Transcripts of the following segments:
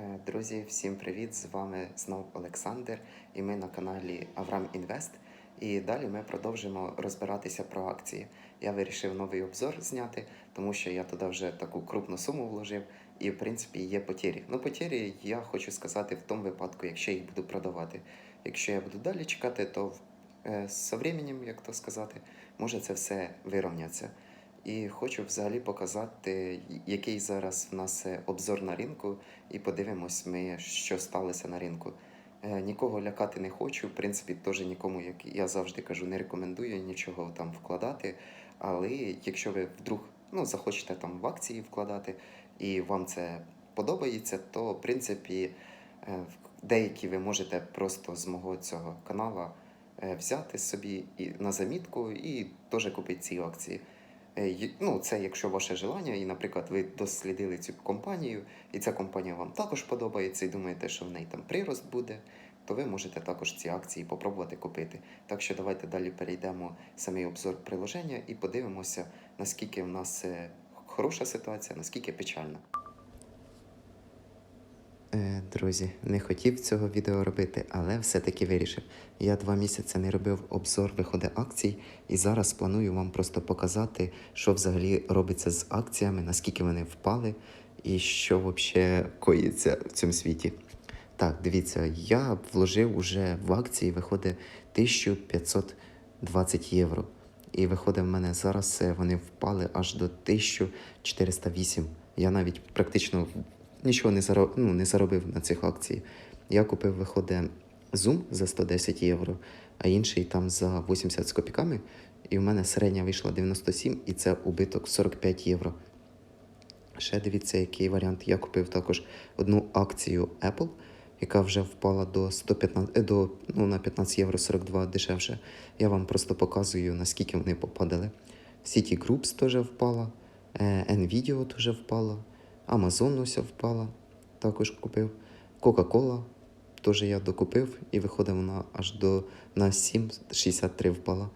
Е, Друзі, всім привіт! З вами знов Олександр, і ми на каналі Аврам Інвест. І далі ми продовжимо розбиратися про акції. Я вирішив новий обзор зняти, тому що я туди вже таку крупну суму вложив, і в принципі є потірі. Ну, потірі я хочу сказати в тому випадку, якщо їх буду продавати. Якщо я буду далі чекати, то е, з временем, як то сказати, може це все вирівняться. І хочу взагалі показати, який зараз в нас е, обзор на ринку, і подивимось ми, що сталося на ринку. Е, Нікого лякати не хочу. В принципі, теж нікому, як я завжди кажу, не рекомендую нічого там вкладати. Але якщо ви вдруг ну, захочете там в акції вкладати і вам це подобається, то в принципі е, деякі ви можете просто з мого цього канала взяти собі на замітку і теж купити ці акції. Е, Ну, це якщо ваше желання, і, наприклад, ви дослідили цю компанію, і ця компанія вам також подобається, і думаєте, що в неї там прирост буде, то ви можете також ці акції попробувати купити. Так що давайте далі перейдемо самий обзор приложення і подивимося, наскільки в нас е, хороша ситуація, наскільки печальна. Е, Друзі, не хотів цього відео робити, але все-таки вирішив. Я два місяці не робив обзор виходу акцій, і зараз планую вам просто показати, що взагалі робиться з акціями, наскільки вони впали, і що взагалі коїться в цьому світі. Так, дивіться, я вложив уже в акції, виходить 1520 євро. І виходить, в мене зараз е, вони впали аж до 1408. Я навіть практично нічого не заробив, ну, не заробив на цих акціях. Я купив, виходить, Zoom за 110 євро, а інший там за 80 з копійками. І в мене середня вийшла 97, і це убиток 45 євро. Ще дивіться, який варіант. Я купив також одну акцію Apple, яка вже впала до 115, е, до, ну, на 15 євро 42 дешевше. Я вам просто показую, наскільки вони попадали. City Groups теж впала, е, Nvidia теж впала, Amazon ось впала, також купив. Coca-Cola теж я докупив, і виходить вона аж до на 7,63 впала.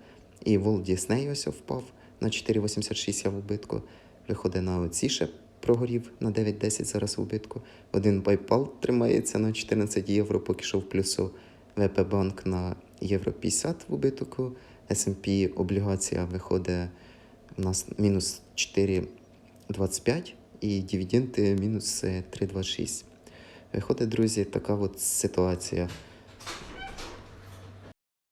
І Walt Disney ось впав на 4,86 я в убитку. Виходить на оці ще прогорів на 9-10 зараз в убитку. Один PayPal тримається на 14 євро, поки що в плюсу. ВП Банк на євро 50 в убитку. S&P облігація виходить у нас мінус 4,25 і дивіденди мінус е, 3,26. Виходить, друзі, така от ситуація.